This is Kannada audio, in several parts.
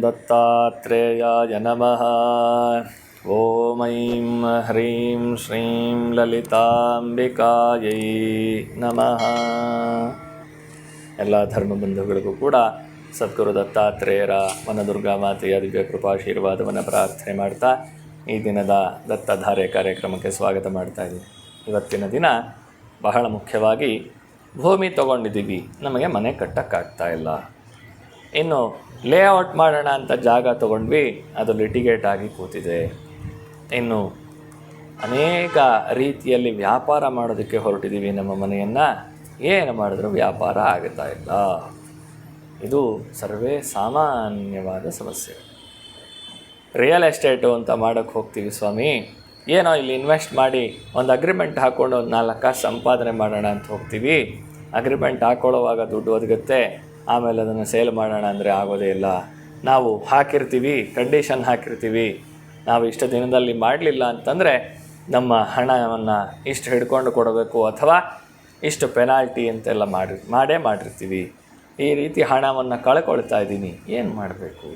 दत्तात्रेयाय नमः ॐ ऐं ह्रीं श्रीं ಲಲಿತಾಂಬಿಕಾಯೈ ನಮಃ ಎಲ್ಲ ಧರ್ಮಬಂಧುಗಳಿಗೂ ಕೂಡ ಸದ್ಗುರು ದತ್ತಾತ್ರೇಯರ ವನದುರ್ಗಾ ಮಾತೆಯ ದಿವ್ಯ ಕೃಪಾಶೀರ್ವಾದವನ್ನು ಪ್ರಾರ್ಥನೆ ಮಾಡ್ತಾ ಈ ದಿನದ ದತ್ತಧಾರೆ ಕಾರ್ಯಕ್ರಮಕ್ಕೆ ಸ್ವಾಗತ ಮಾಡ್ತಾ ಇದ್ದೀನಿ ಇವತ್ತಿನ ದಿನ ಬಹಳ ಮುಖ್ಯವಾಗಿ ಭೂಮಿ ತಗೊಂಡಿದ್ದೀವಿ ನಮಗೆ ಮನೆ ಕಟ್ಟಕ್ಕಾಗ್ತಾ ಇಲ್ಲ ಇನ್ನು ಲೇಔಟ್ ಮಾಡೋಣ ಅಂತ ಜಾಗ ತಗೊಂಡ್ವಿ, ಅದು ಲಿಟಿಗೇಟ್ ಆಗಿ ಕೂತಿದೆ. ಇನ್ನು ಅನೇಕ ರೀತಿಯಲ್ಲಿ ವ್ಯಾಪಾರ ಮಾಡೋದಕ್ಕೆ ಹೊರಟಿದ್ದೀವಿ ನಮ್ಮ ಮನೆಯನ್ನು. ಏನು ಮಾಡಿದ್ರೂ ವ್ಯಾಪಾರ ಆಗುತ್ತಾ ಇಲ್ಲ. ಇದು ಸರ್ವೇ ಸಾಮಾನ್ಯವಾದ ಸಮಸ್ಯೆ. ರಿಯಲ್ ಎಸ್ಟೇಟು ಅಂತ ಮಾಡೋಕ್ಕೆ ಹೋಗ್ತೀವಿ ಸ್ವಾಮಿ. ಏನೋ ಇಲ್ಲಿ ಇನ್ವೆಸ್ಟ್ ಮಾಡಿ ಒಂದು ಅಗ್ರಿಮೆಂಟ್ ಹಾಕ್ಕೊಂಡು ಒಂದು ನಾಲ್ಕು ಕಾಸು ಸಂಪಾದನೆ ಮಾಡೋಣ ಅಂತ ಹೋಗ್ತೀವಿ. ಅಗ್ರಿಮೆಂಟ್ ಹಾಕ್ಕೊಳ್ಳೋವಾಗ ದುಡ್ಡು ಒದಗುತ್ತೆ. ಆಮೇಲೆ ಅದನ್ನು ಸೇಲ್ ಮಾಡೋಣ ಅಂದರೆ ಆಗೋದೇ ಇಲ್ಲ. ನಾವು ಹಾಕಿರ್ತೀವಿ ಕಂಡೀಷನ್ ಹಾಕಿರ್ತೀವಿ. ನಾವು ಇಷ್ಟು ದಿನದಲ್ಲಿ ಮಾಡಲಿಲ್ಲ ಅಂತಂದರೆ ನಮ್ಮ ಹಣವನ್ನು ಇಷ್ಟು ಹಿಡ್ಕೊಂಡು ಕೊಡಬೇಕು ಅಥವಾ ಇಷ್ಟು ಪೆನಾಲ್ಟಿ ಅಂತೆಲ್ಲ ಮಾಡಿ, ಮಾಡೇ ಮಾಡಿರ್ತೀವಿ. ಈ ರೀತಿ ಹಣವನ್ನು ಕಳ್ಕೊಳ್ತಾ ಇದ್ದೀನಿ. ಏನು ಮಾಡಬೇಕು?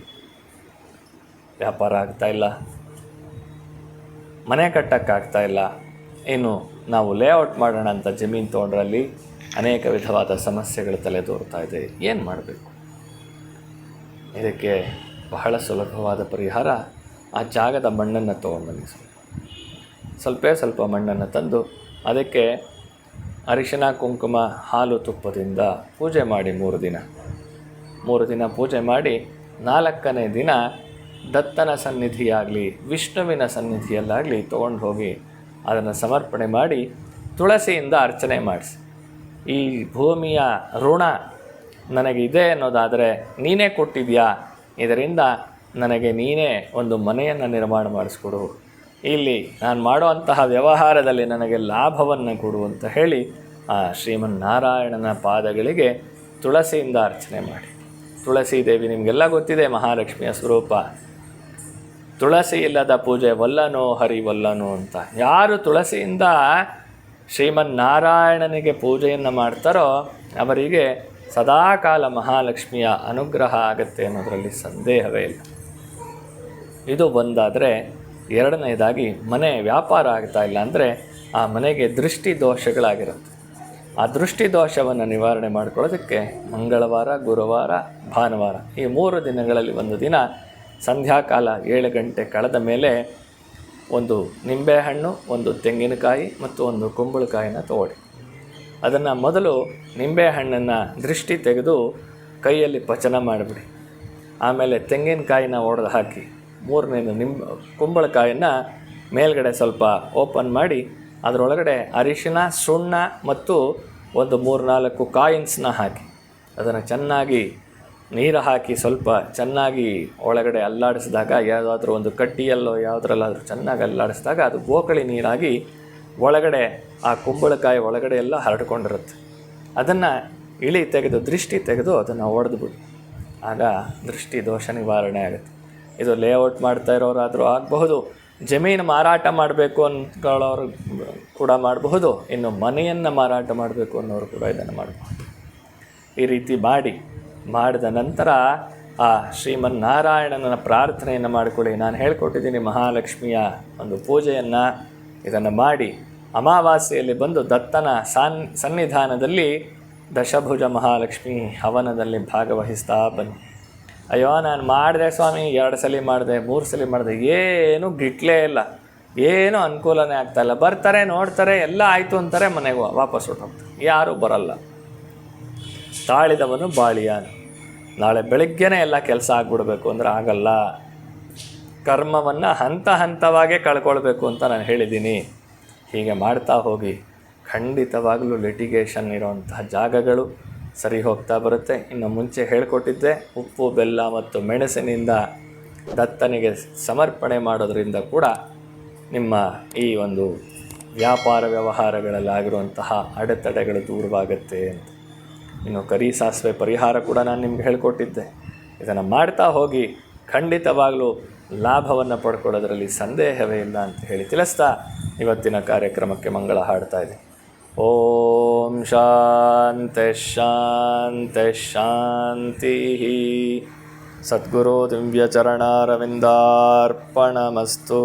ವ್ಯಾಪಾರ ಆಗ್ತಾ ಇಲ್ಲ. ಮನೆ ಕಟ್ಟಕ್ಕಾಗ್ತಾ ಇಲ್ಲ. ಏನು ನಾವು ಲೇಔಟ್ ಮಾಡೋಣ ಅಂತ ಜಮೀನು ತೊಗೊಂಡ್ರಲ್ಲಿ ಅನೇಕ ವಿಧವಾದ ಸಮಸ್ಯೆಗಳು ತಲೆದೋರ್ತಾ ಇದೆ. ಏನು ಮಾಡಬೇಕು? ಇದಕ್ಕೆ ಬಹಳ ಸುಲಭವಾದ ಪರಿಹಾರ ಆ ಜಾಗದ ಮಣ್ಣನ್ನು ತೊಗೊಂಡ್ಬನ್ನಿ ಸ್ವಲ್ಪ ಸ್ವಲ್ಪ ಮಣ್ಣನ್ನು ತಂದು ಅದಕ್ಕೆ ಅರಿಶಿನ ಕುಂಕುಮ, ಹಾಲು ತುಪ್ಪದಿಂದ ಪೂಜೆ ಮಾಡಿ ಮೂರು ದಿನ. ಮೂರು ದಿನ ಪೂಜೆ ಮಾಡಿ ನಾಲ್ಕನೇ ದಿನ ದತ್ತನ ಸನ್ನಿಧಿಯಾಗಲಿ, ವಿಷ್ಣುವಿನ ಸನ್ನಿಧಿಯಲ್ಲಾಗಲಿ ತೊಗೊಂಡು ಹೋಗಿ ಅದನ್ನು ಸಮರ್ಪಣೆ ಮಾಡಿ ತುಳಸಿಯಿಂದ ಅರ್ಚನೆ ಮಾಡಿಸಿ. ಈ ಭೂಮಿಯ ಋಣ ನನಗೆ ಇದೆ ಅನ್ನೋದಾದರೆ ನೀನೇ ಕೊಟ್ಟಿದ್ಯಾ? ಇದರಿಂದ ನನಗೆ ನೀನೇ ಒಂದು ಮನೆಯನ್ನು ನಿರ್ಮಾಣ ಮಾಡಿಸ್ಕೊಡು. ಇಲ್ಲಿ ನಾನು ಮಾಡುವಂತಹ ವ್ಯವಹಾರದಲ್ಲಿ ನನಗೆ ಲಾಭವನ್ನು ಕೊಡು ಅಂತ ಹೇಳಿ ಆ ಶ್ರೀಮನ್ನಾರಾಯಣನ ಪಾದಗಳಿಗೆ ತುಳಸಿಯಿಂದ ಅರ್ಚನೆ ಮಾಡಿ. ತುಳಸಿ ದೇವಿ ನಿಮಗೆಲ್ಲ ಗೊತ್ತಿದೆ ಮಹಾಲಕ್ಷ್ಮಿಯ ಸ್ವರೂಪ. ತುಳಸಿ ಇಲ್ಲದ ಪೂಜೆ ವಲ್ಲನೋ ಹರಿ ವಲ್ಲನೋ ಅಂತ. ಯಾರು ತುಳಸಿಯಿಂದ ಶ್ರೀಮನ್ನಾರಾಯಣನಿಗೆ ಪೂಜೆಯನ್ನು ಮಾಡ್ತಾರೋ ಅವರಿಗೆ ಸದಾಕಾಲ ಮಹಾಲಕ್ಷ್ಮಿಯ ಅನುಗ್ರಹ ಆಗತ್ತೆ ಅನ್ನೋದರಲ್ಲಿ ಸಂದೇಹವೇ ಇಲ್ಲ. ಇದು ಒಂದಾದರೆ ಎರಡನೇದಾಗಿ ಮನೆ ವ್ಯಾಪಾರ ಆಗ್ತಾ ಇಲ್ಲ ಅಂದರೆ ಆ ಮನೆಗೆ ದೃಷ್ಟಿ ದೋಷಗಳಾಗಿರುತ್ತೆ. ಆ ದೃಷ್ಟಿ ದೋಷವನ್ನು ನಿವಾರಣೆ ಮಾಡ್ಕೊಳ್ಳೋದಕ್ಕೆ ಮಂಗಳವಾರ, ಗುರುವಾರ, ಭಾನುವಾರ ಈ ಮೂರು ದಿನಗಳಲ್ಲಿ ಒಂದು ದಿನ ಸಂಧ್ಯಾಕಾಲ ಏಳು ಗಂಟೆ ಕಳೆದ ಮೇಲೆ ಒಂದು ನಿಂಬೆಹಣ್ಣು, ಒಂದು ತೆಂಗಿನಕಾಯಿ ಮತ್ತು ಒಂದು ಕುಂಬಳಕಾಯಿನ ತಗೊಳ್ಳಿ ಅದನ್ನು ಮೊದಲು ನಿಂಬೆಹಣ್ಣನ್ನು ದೃಷ್ಟಿ ತೆಗೆದು ಕೈಯಲ್ಲಿ ಪಚನ ಮಾಡಿಬಿಡಿ. ಆಮೇಲೆ ತೆಂಗಿನಕಾಯಿನ ಒಡೆದು ಹಾಕಿ, ಮೂರನೇದು ನಿಂಬ ಕುಂಬಳಕಾಯನ್ನು ಮೇಲ್ಗಡೆ ಸ್ವಲ್ಪ ಓಪನ್ ಮಾಡಿ, ಅದರೊಳಗಡೆ ಅರಿಶಿನ, ಸುಣ್ಣ ಮತ್ತು ಒಂದು ಮೂರು ನಾಲ್ಕು ಕಾಯಿನ್ಸ್ನ ಹಾಕಿ. ಅದನ್ನು ಚೆನ್ನಾಗಿ ನೀರು ಹಾಕಿ ಸ್ವಲ್ಪ ಚೆನ್ನಾಗಿ ಒಳಗಡೆ ಅಲ್ಲಾಡಿಸಿದಾಗ ಯಾವುದಾದ್ರೂ ಒಂದು ಕಡ್ಡಿಯಲ್ಲೋ ಯಾವುದ್ರಲ್ಲಾದರೂ ಚೆನ್ನಾಗಿ ಅಲ್ಲಾಡಿಸಿದಾಗ ಅದು ಗೋಕಳಿ ನೀರಾಗಿ ಒಳಗಡೆ, ಆ ಕುಂಬಳಕಾಯಿ ಒಳಗಡೆ ಎಲ್ಲ ಹರಡ್ಕೊಂಡಿರುತ್ತೆ. ಅದನ್ನು ಇಳಿ ತೆಗೆದು, ದೃಷ್ಟಿ ತೆಗೆದು ಅದನ್ನು ಒಡೆದ್ಬಿಡು. ಆಗ ದೃಷ್ಟಿ ದೋಷ ನಿವಾರಣೆ ಆಗುತ್ತೆ. ಇದು ಲೇಔಟ್ ಮಾಡ್ತಾ ಇರೋರಾದರೂ ಆಗಬಹುದು, ಜಮೀನು ಮಾರಾಟ ಮಾಡಬೇಕು ಅಂದ್ಕೊಳ್ಳೋರು ಕೂಡ ಮಾಡಬಹುದು, ಇನ್ನು ಮನೆಯನ್ನು ಮಾರಾಟ ಮಾಡಬೇಕು ಅನ್ನೋರು ಕೂಡ ಇದನ್ನು ಮಾಡಬಹುದು ಈ ರೀತಿ ಮಾಡಿ. ಮಾಡಿದ ನಂತರ ಆ ಶ್ರೀಮನ್ನಾರಾಯಣನ ಪ್ರಾರ್ಥನೆಯನ್ನು ಮಾಡಿಕೊಳ್ಳಿ. ನಾನು ಹೇಳ್ಕೊಟ್ಟಿದ್ದೀನಿ ಮಹಾಲಕ್ಷ್ಮಿಯ ಒಂದು ಪೂಜೆಯನ್ನು. ಇದನ್ನು ಮಾಡಿ ಅಮಾವಾಸ್ಯೆಯಲ್ಲಿ ಬಂದು ದತ್ತನ ಸಾನ್ ಸನ್ನಿಧಾನದಲ್ಲಿ ದಶಭುಜ ಮಹಾಲಕ್ಷ್ಮಿ ಹವನದಲ್ಲಿ ಭಾಗವಹಿಸ್ತಾ ಬನ್ನಿ. ಅಯ್ಯೋ, ನಾನು ಮಾಡಿದೆ ಸ್ವಾಮಿ, ಎರಡು ಸಲ ಮಾಡಿದೆ, ಮೂರು ಸಲ ಮಾಡಿದೆ, ಏನೂ ಗಿಟ್ಲೇ ಇಲ್ಲ. ಏನೂ ಅನುಕೂಲನೇ ಆಗ್ತಾಯಿಲ್ಲ ಬರ್ತಾರೆ, ನೋಡ್ತಾರೆ, ಎಲ್ಲ ಆಯಿತು ಅಂತಾರೆ ಮನೆಗೆ ವಾಪಸ್ ಹೊರಟೋಗ್ತಾರೆ. ಯಾರೂ ಬರಲ್ಲ. ತಾಳಿದವನು ಬಾಳಿಯಾನು. ನಾಳೆ ಬೆಳಗ್ಗೆನೇ ಎಲ್ಲ ಕೆಲಸ ಆಗ್ಬಿಡ್ಬೇಕು ಅಂದರೆ ಆಗಲ್ಲ. ಕರ್ಮವನ್ನು ಹಂತ ಹಂತವಾಗೇ ಕಳ್ಕೊಳ್ಬೇಕು ಅಂತ ನಾನು ಹೇಳಿದ್ದೀನಿ. ಹೀಗೆ ಮಾಡ್ತಾ ಹೋಗಿ ಖಂಡಿತವಾಗಲೂ ಲಿಟಿಗೇಷನ್ ಇರೋಂತಹ ಜಾಗಗಳು ಸರಿ ಹೋಗ್ತಾ ಬರುತ್ತೆ. ಇನ್ನು ಮುಂಚೆ ಹೇಳಿಕೊಟ್ಟಿದ್ದೆ, ಉಪ್ಪು, ಬೆಲ್ಲ ಮತ್ತು ಮೆಣಸಿನಿಂದ ದತ್ತನಿಗೆ ಸಮರ್ಪಣೆ ಮಾಡೋದರಿಂದ ಕೂಡ ನಿಮ್ಮ ಈ ಒಂದು ವ್ಯಾಪಾರ ವ್ಯವಹಾರಗಳಲ್ಲಾಗಿರುವಂತಹ ಅಡೆತಡೆಗಳು ದೂರವಾಗುತ್ತೆ ಅಂತ. ಇನ್ನು ಕರಿ ಸಾಸಿವೆ ಪರಿಹಾರ ಕೂಡ ನಾನು ನಿಮ್ಗೆ ಹೇಳಿಕೊಟ್ಟಿದ್ದೆ. ಇದನ್ನು ಮಾಡ್ತಾ ಹೋಗಿ ಖಂಡಿತವಾಗಲೂ ಲಾಭವನ್ನು ಪಡ್ಕೊಳ್ಳೋದರಲ್ಲಿ ಸಂದೇಹವೇ ಇಲ್ಲ ಅಂತ ಹೇಳಿ ತಿಳಿಸ್ತಾ ಇವತ್ತಿನ ಕಾರ್ಯಕ್ರಮಕ್ಕೆ ಮಂಗಳ ಹಾಡ್ತಾ ಇದೆ ಓಂ ಶಾಂತೆ ಶಾಂತೆ ಶಾಂತಿ ಸದ್ಗುರು ದಿವ್ಯಚರಣಾರವಿಂದಾರ್ಪಣಮಸ್ತು.